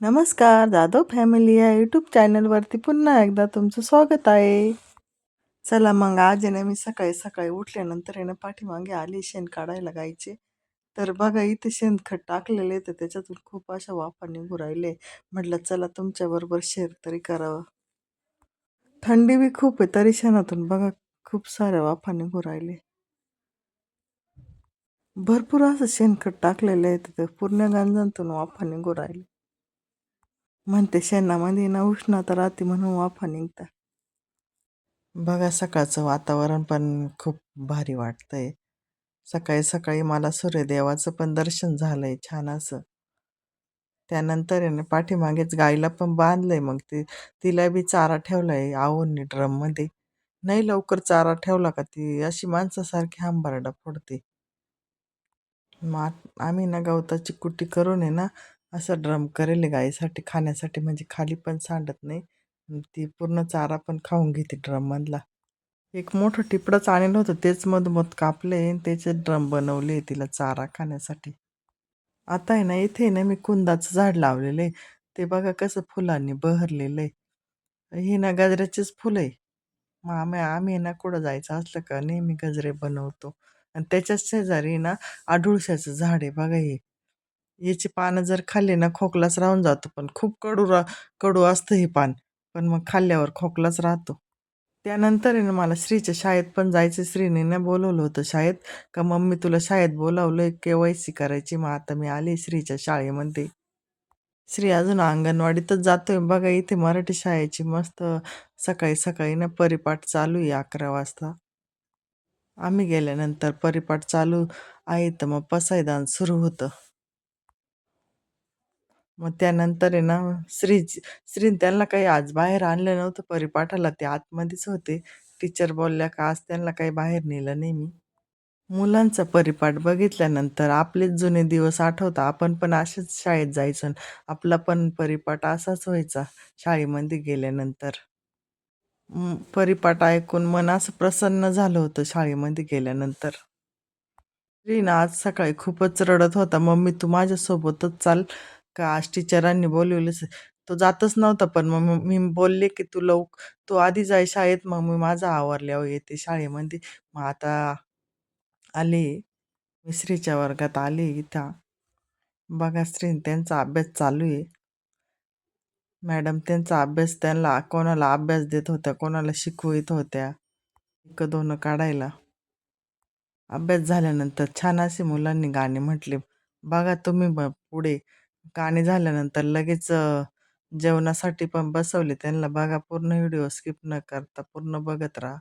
नमस्कार जाधव फॅमिली या यूट्यूब चॅनलवरती पुन्हा एकदा तुमचं स्वागत आहे. चला मग आज आहे ना मी सकाळी सकाळी उठल्यानंतर आहे ना पाठीमागे आली शेण काढायला गायचे तर बघा इथे शेणखत टाकलेले तर त्याच्यातून खूप अशा वाफा निघू राहिले. म्हटलं चला तुमच्याबरोबर शेअर तरी करावं. थंडी बी खूप आहे तरी शेणातून बघा खूप साऱ्या वाफा निघू राहिले. भरपूर असं शेणखत टाकलेलं आहे तिथं पूर्ण गांजांतून वाफा निघू राहिले. म्हणते शेणामध्ये ना उष्णता राहते म्हणून वाफा निघतात. बघा सकाळचं वातावरण पण खूप भारी वाटतंय. सकाळी सकाळी मला सूर्यदेवाचं पण दर्शन झालंय छान असं. त्यानंतर आहे ना पाठीमागेच गाईला पण बांधलंय मग ते तिला बी चारा ठेवलाय आवडणी ड्रममध्ये नाही लवकर चारा ठेवला का ती अशी माणसासारखी हंबारडा फोडते. मग आम्ही ना गवताची कुट्टी करून आहे ना असं ड्रम करेल आहे गाईसाठी खाण्यासाठी. म्हणजे खाली पण सांडत नाही. आणि ती पूर्ण चारा पण खाऊन घेते ड्रममधला एक मोठं टिपडंच आणलं होतं. तेच मधमध कापले आणि त्याचे ड्रम बनवले तिला चारा खाण्यासाठी. आता आहे ना इथे ना मी कुंदाचं झाड लावलेलं आहे. ते बघा कसं फुलांनी बहरलेलं आहे. ही ना गजऱ्याचीच फुलं आहे. मग आम्ही आम्ही ना कुठं जायचं असलं का नेहमी गजरे बनवतो. आणि त्याच्याच शेजारी ना आढुळशाचं झाड आहे बघा हे. याची पानं जर खाल्ली ना खोकलाच राहून जातो. पण खूप कडू रा कडू असतं हे पान. पण मग खाल्ल्यावर खोकलाच राहतो. त्यानंतर आहे ना मला श्रीच्या शाळेत पण जायचं. श्रीने ना बोलवलं होतं शाळेत का मम्मी तुला शाळेत बोलावलं के वाय सी करायची. मग आता मी आले श्रीच्या शाळेमध्ये. श्री अजून अंगणवाडीतच जातोय. बघा इथे मराठी शाळेची मस्त सकाळी सकाळी ना परिपाठ चालू आहे अकरा वाजता. आम्ही गेल्यानंतर परिपाठ चालू आहे तर मग पसायदान सुरू होतं. मग त्यानंतर आहे ना श्री श्री त्यांना काही आज बाहेर आणलं नव्हतं परिपाठाला ते आतमध्येच होते. टीचर बोलल्या का आज त्यांना काही बाहेर नेलं नाही मी. मुलांचा परिपाठ बघितल्यानंतर आपलेच जुने दिवस आठवता आपण पण असेच शाळेत जायचो आणि आपला पण परिपाठ असाच व्हायचा शाळेमध्ये गेल्यानंतर. म, परिपाठ ऐकून मन असं प्रसन्न झालं होतं शाळेमध्ये गेल्यानंतर. रीना आज सकाळी खूपच रडत होता. मम्मी तू माझ्यासोबतच चाल. का? आज टीचरांनी बोलवलंच तो जातच नव्हता पण मग मी मी बोलले की तू लव तू आधी जाय शाळेत मग मी माझा आवरल्यावर येते शाळेमध्ये मग आता आले मी श्रीच्या वर्गात आले इथं. बघा श्री त्यांचा अभ्यास चालू आहे. मॅडम त्यांचा अभ्यास त्यांना कोणाला अभ्यास देत होत्या कोणाला शिकवत होत्या? एक दोन काढायला. अभ्यास झाल्यानंतर छान असे मुलांनी गाणे म्हटले. बघा तुम्ही ब- पुढे. गाणे झाल्यानंतर लगेच अ, जेवणासाठी पण बसवले त्यांना. बघा पूर्ण व्हिडिओ स्किप न करता पूर्ण बघत राहा.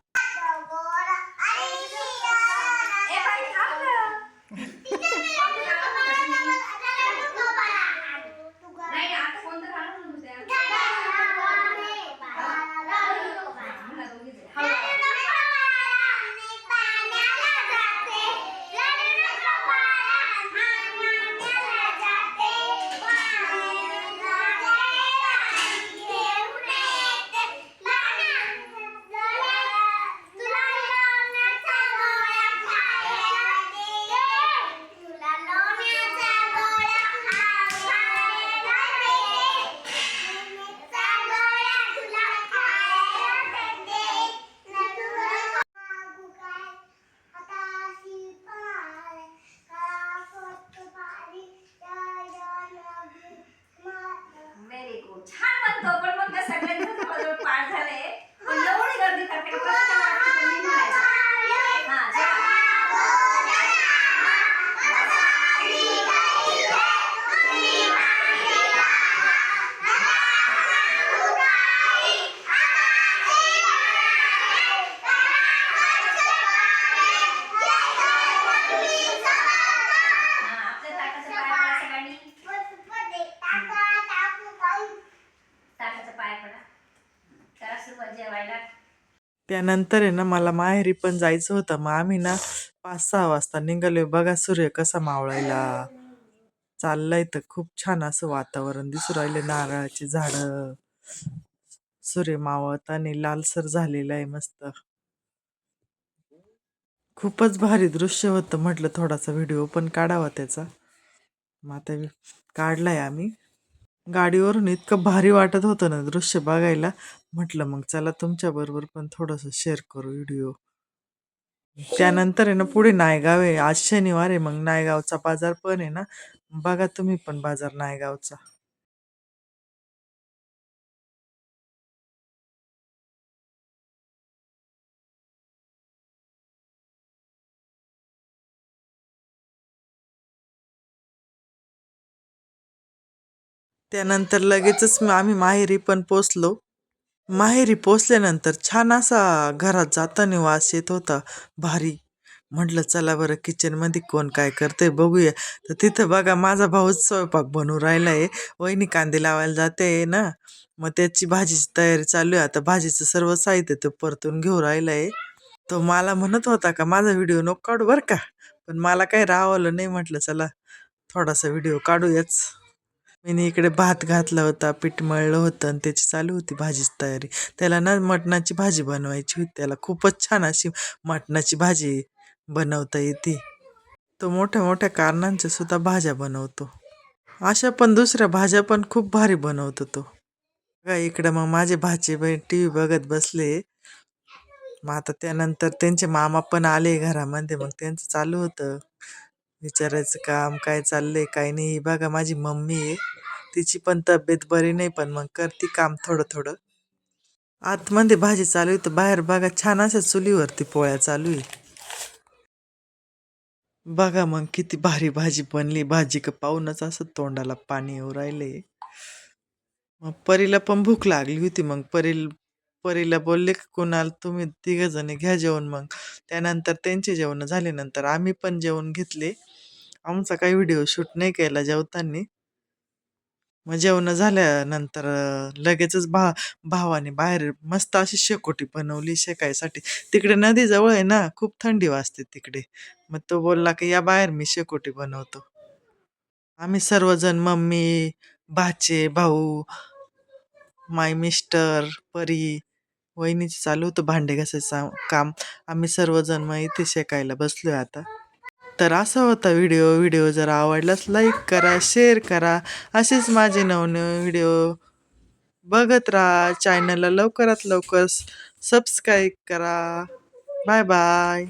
जेवायला. त्यानंतर आहे ना मला माहेरी पण जायचं होतं. मग आम्ही ना पाच सहा वाजता निघालोय. बघा सूर्य कसा मावळायला. चाललंय तर खूप छान असं वातावरण. दिसू राहिले नारळाची झाडं. सूर्य मावळताना लालसर झालेलं आहे मस्त. खूपच भारी दृश्य होतं म्हटलं थोडासा व्हिडिओ पण काढावा त्याचा. मग आता काढलाय आम्ही. गाडीवरून इतकं भारी वाटत होतं ना दृश्य बघायला. म्हटलं मग चला तुमच्या बरोबर पण थोडंसं शेअर करू व्हिडिओ त्यानंतर आहे ना पुढे नायगाव आहे. आज शनिवार आहे मग नायगावचा बाजार पण आहे ना. बघा तुम्ही पण बाजार नायगावचा. त्यानंतर लगेचच आम्ही माहेरी पण पोचलो. माहेरी पोचल्यानंतर छान असा घरात जाताना वास येत होता. भारी. म्हटलं चला बरं किचनमध्ये कोण काय करते बघूया. तर तिथं बघा माझा भाऊच स्वयंपाक बनून राहिला आहे वहिनी कांदे लावायला जाते ना. मग त्याची भाजीची तयारी चालू आहे. आता भाजीचं सर्व साहित्य तो परतून घेऊ राहिला आहे तो मला म्हणत होता का माझा व्हिडिओ नको काढू बरं का. पण मला काही राहवलं नाही म्हटलं चला थोडासा व्हिडिओ काढूयाच. मी इकडे भात घातला होता पीठ मळलं होतं आणि त्याची चालू होती भाजीची तयारी. त्याला ना मटणाची भाजी बनवायची होती. त्याला खूपच छान अशी मटणाची भाजी बनवता येते. तो मोठ्या मोठ्या कारणांच्या सुद्धा भाज्या बनवतो. अशा पण दुसऱ्या भाज्या पण खूप भारी बनवतो तो. बघा इकडं मग माझे भाचे बहीण टी व्ही बघत बसले. मग आता त्यानंतर त्यांचे मामा पण आले घरामध्ये. मग त्यांचं चालू होतं. विचारायचं काम काय चाललंय काय नाही. बघा माझी मम्मी आहे. तिची पण तब्येत बरी नाही पण मग करते काम थोडं थोडं आतमध्ये भाजी चालू आहे तर बाहेर बघा छान अशा चुलीवरती पोळ्या चालू आहे. बघा मग किती भारी भाजी बनली. भाजी का पाहूनच असं तोंडाला पाणी येऊ राहिले. मग परीला पण भूक लागली होती मग परील परीला बोलले की कुणाल तुम्ही तिघजणी घ्या जेवण मग. त्यानंतर त्यांचे जेवण झाल्यानंतर आम्ही पण जेवण घेतले. आमचा काही व्हिडिओ शूट नाही केला जेवताना. मग जेवण झाल्यानंतर लगेचच भा भावाने बाहेर मस्त अशी शेकोटी बनवली शेकायसाठी. तिकडे नदीजवळ आहे ना खूप थंडी वाजते तिकडे. मग तो बोलला की या बाहेर मी शेकोटी बनवतो. आम्ही सर्वजण मम्मी भाचे भाऊ माय मिस्टर परी वहिनीचं चालू होतं भांडे घासायचं काम. आम्ही सर्वजण मग इथे शेकायला बसलोय आता. तर असा होता व्हिडिओ व्हिडिओ जर आवडलाच लाईक करा शेअर करा. असेच माझे नवनवे व्हिडिओ बघत राहा. चॅनलला लवकरात लवकर सबस्क्राईब करा. Bye bye